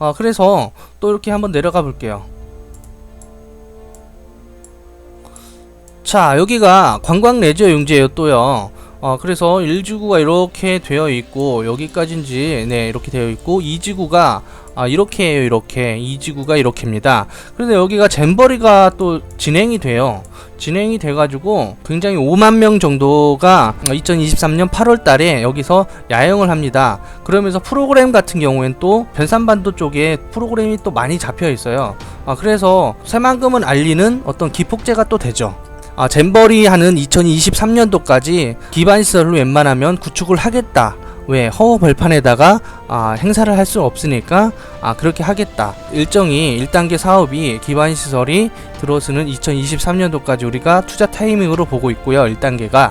어, 그래서 또 이렇게 한번 내려가 볼게요. 자, 여기가 관광 레저 용지예요, 또요. 어, 그래서 1지구가 이렇게 되어 있고, 여기까지인지, 네, 이렇게 되어 있고, 2지구가, 아, 이렇게 해요, 이렇게. 2지구가 이렇게입니다. 그런데 여기가 잼버리가 또 진행이 돼요. 진행이 돼가지고, 굉장히 5만 명 정도가 2023년 8월 달에 여기서 야영을 합니다. 그러면서 프로그램 같은 경우엔 또 변산반도 쪽에 프로그램이 또 많이 잡혀 있어요. 아, 그래서 새만금을 알리는 어떤 기폭제가 또 되죠. 아, 잼버리 하는 2023년도까지 기반 시설을 웬만하면 구축을 하겠다. 왜 허허 벌판에다가 아, 행사를 할 수 없으니까 아, 그렇게 하겠다. 일정이 1단계 사업이 기반 시설이 들어서는 2023년도까지 우리가 투자 타이밍으로 보고 있고요. 1단계가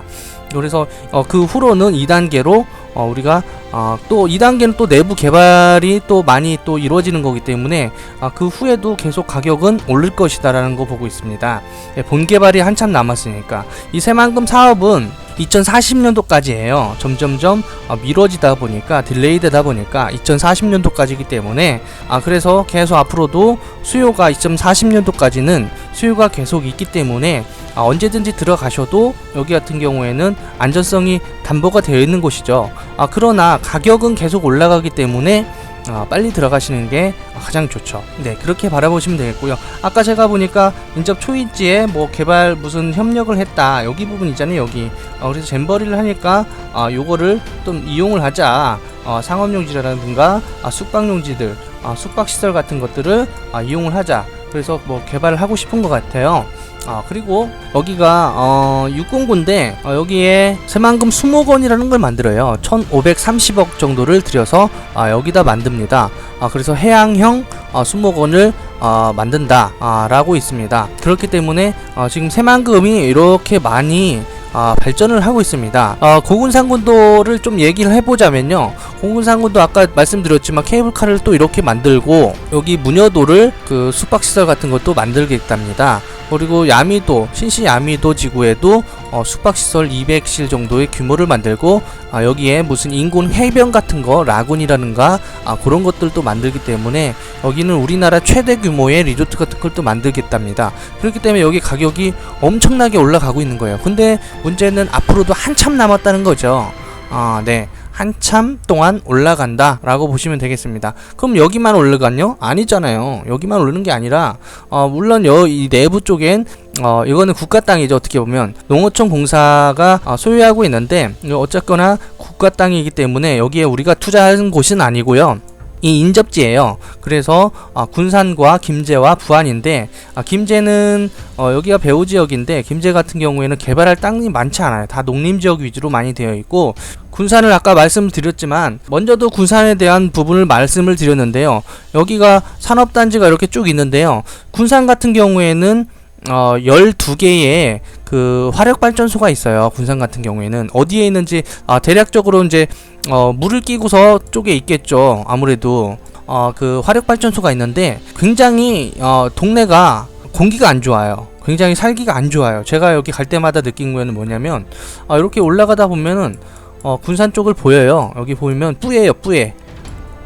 그래서 어, 그 후로는 2단계로 어, 우리가 어, 또 2단계는 또 내부 개발이 또 많이 또 이루어지는 거기 때문에 아, 그 후에도 계속 가격은 오를 것이다라는 거 보고 있습니다. 예, 본 개발이 한참 남았으니까 이 새만금 사업은 2040년도까지예요. 점점점 어, 미뤄지다 보니까 딜레이되다 보니까 2040년도까지이기 때문에 아 그래서 계속 앞으로도 수요가 2040년도까지는 수요가 계속 있기 때문에 아, 언제든지 들어가셔도 여기 같은 경우에는 안전성이 담보가 되어 있는 곳이죠. 아 그러나 가격은 계속 올라가기 때문에 아, 빨리 들어가시는 게 가장 좋죠. 네, 그렇게 바라보시면 되겠고요. 아까 제가 보니까 인접 초이지에 뭐 개발 무슨 협력을 했다. 여기 부분 있잖아요, 여기. 어, 그래서 잼버리를 하니까 아, 요거를 좀 이용을 하자. 어, 상업용지라든가 아, 숙박용지들, 아, 숙박시설 같은 것들을 아, 이용을 하자. 그래서 뭐 개발을 하고 싶은 것 같아요. 아 그리고 여기가 어 609인데 어, 여기에 새만금 수목원이라는 걸 만들어요. 1530억 정도를 들여서 아, 여기다 만듭니다. 아, 그래서 해양형 어, 수목원을 어, 만든다 아, 라고 있습니다. 그렇기 때문에 어, 지금 새만금이 이렇게 많이 아, 발전을 하고 있습니다. 어, 고군산군도를 좀 얘기를 해보자면요. 고군산군도 아까 말씀드렸지만 케이블카를 또 이렇게 만들고 여기 문여도를 그 숙박시설 같은 것도 만들겠답니다. 그리고 야미도 신시 야미도 지구에도 어, 숙박시설 200실 정도의 규모를 만들고 아, 여기에 무슨 인공 해변 같은 거 라군이라는가 아, 그런 것들도 만들기 때문에 여기는 우리나라 최대 규모의 리조트 같은 걸 또 만들겠답니다. 그렇기 때문에 여기 가격이 엄청나게 올라가고 있는 거예요. 근데 문제는 앞으로도 한참 남았다는 거죠. 아, 네. 한참 동안 올라간다 라고 보시면 되겠습니다. 그럼 여기만 올라갔요? 아니잖아요. 여기만 오르는 게 아니라 어, 물론 여 이 내부 쪽엔 어, 이거는 국가 땅이죠. 어떻게 보면 농어촌 공사가 어, 소유하고 있는데 어쨌거나 국가 땅이기 때문에 여기에 우리가 투자하는 곳은 아니고요. 이 인접지예요. 그래서 아, 군산과 김제와 부안인데 아, 김제는 어, 여기가 배후 지역인데 김제 같은 경우에는 개발할 땅이 많지 않아요. 다 농림 지역 위주로 많이 되어 있고 군산을 아까 말씀드렸지만 먼저도 군산에 대한 부분을 말씀을 드렸는데요. 여기가 산업단지가 이렇게 쭉 있는데요. 군산 같은 경우에는 어, 12개의 그 화력 발전소가 있어요. 군산 같은 경우에는 어디에 있는지 아, 대략적으로 이제 어, 물을 끼고서 쪽에 있겠죠. 아무래도 어, 그 화력 발전소가 있는데 굉장히 어, 동네가 공기가 안 좋아요. 굉장히 살기가 안 좋아요. 제가 여기 갈 때마다 느낀 거는 뭐냐면 아, 이렇게 올라가다 보면은 어, 군산 쪽을 보여요. 여기 보면 뿌예요, 뿌예.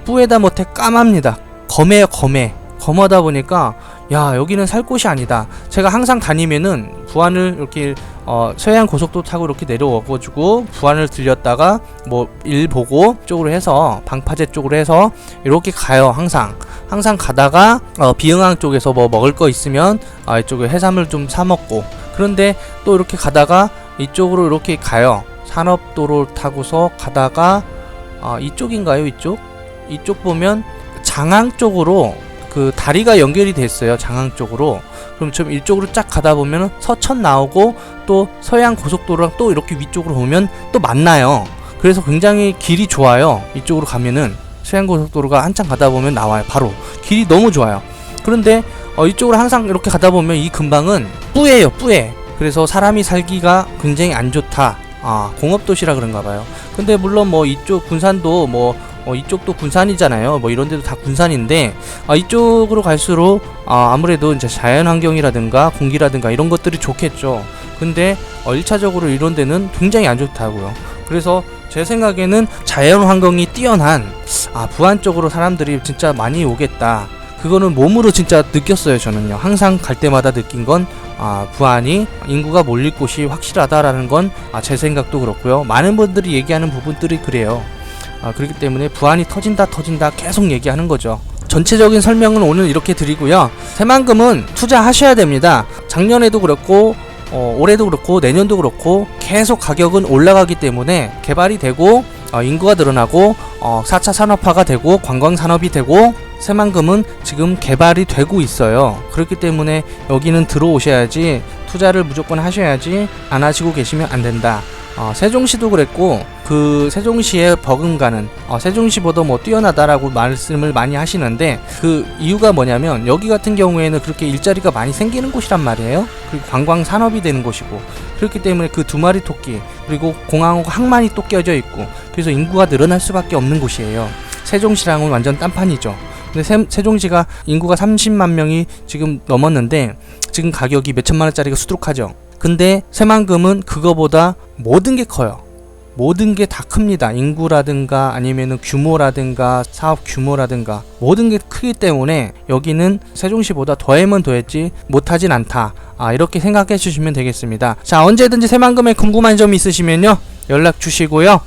뿌에다 못해 까맙니다. 검해요, 검해. 검하다 보니까 야 여기는 살 곳이 아니다. 제가 항상 다니면은 부안을 이렇게 어, 서해안 고속도로 타고 이렇게 내려와가지고 부안을 들렸다가 뭐 일 보고 쪽으로 해서 방파제 쪽으로 해서 이렇게 가요 항상. 항상 가다가 어, 비흥항 쪽에서 뭐 먹을 거 있으면 아, 이쪽에 해산물 좀 사 먹고. 그런데 또 이렇게 가다가 이쪽으로 이렇게 가요. 산업도로 타고서 가다가 아, 이쪽인가요 이쪽? 이쪽 보면 장항 쪽으로 그 다리가 연결이 됐어요 장항 쪽으로. 그럼 좀 이쪽으로 쫙 가다 보면 서천 나오고 또 서해안 고속도로랑 또 이렇게 위쪽으로 오면 또 만나요. 그래서 굉장히 길이 좋아요 이쪽으로 가면은. 서해안 고속도로가 한참 가다 보면 나와요 바로. 길이 너무 좋아요. 그런데 어, 이쪽으로 항상 이렇게 가다 보면 이 근방은 뿌예요 뿌예. 그래서 사람이 살기가 굉장히 안 좋다. 아 공업도시라 그런가 봐요. 근데 물론 뭐 이쪽 군산도 뭐 어, 이쪽도 군산이잖아요. 뭐 이런 데도 다 군산인데 아, 이쪽으로 갈수록 아, 아무래도 이제 자연 환경이라든가 공기라든가 이런 것들이 좋겠죠. 근데 어, 1차적으로 이런 데는 굉장히 안 좋다고요. 그래서 제 생각에는 자연 환경이 뛰어난 아 부안 쪽으로 사람들이 진짜 많이 오겠다. 그거는 몸으로 진짜 느꼈어요 저는요. 항상 갈 때마다 느낀 건 아, 부안이 인구가 몰릴 곳이 확실하다라는 건 아, 제 생각도 그렇고요. 많은 분들이 얘기하는 부분들이 그래요. 아, 그렇기 때문에 부안이 터진다 터진다 계속 얘기하는 거죠. 전체적인 설명은 오늘 이렇게 드리고요. 새만금은 투자하셔야 됩니다. 작년에도 그렇고 어, 올해도 그렇고 내년도 그렇고 계속 가격은 올라가기 때문에 개발이 되고 어, 인구가 늘어나고 어, 4차 산업화가 되고 관광 산업이 되고 새만금은 지금 개발이 되고 있어요. 그렇기 때문에 여기는 들어오셔야지 투자를 무조건 하셔야지 안 하시고 계시면 안 된다. 어, 세종시도 그랬고 그 세종시의 버금가는 어, 세종시보다 뭐 뛰어나다라고 말씀을 많이 하시는데 그 이유가 뭐냐면 여기 같은 경우에는 그렇게 일자리가 많이 생기는 곳이란 말이에요. 그리고 관광 산업이 되는 곳이고 그렇기 때문에 그 두 마리 토끼 그리고 공항하고 항만이 또 껴져 있고 그래서 인구가 늘어날 수밖에 없는 곳이에요. 세종시랑은 완전 딴판이죠. 근데 세, 세종시가 인구가 30만 명이 지금 넘었는데 지금 가격이 몇 천만 원짜리가 수두룩하죠. 근데 새만금은 그거보다 모든 게 커요. 모든 게 다 큽니다. 인구라든가 아니면은 규모라든가 사업 규모라든가 모든 게 크기 때문에 여기는 세종시보다 더하면 더했지 못하진 않다. 아, 이렇게 생각해 주시면 되겠습니다. 자, 언제든지 새만금에 궁금한 점이 있으시면요. 연락 주시고요.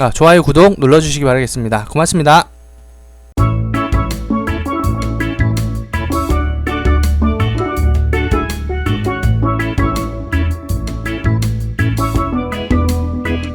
아, 좋아요, 구독 눌러 주시기 바라겠습니다. 고맙습니다.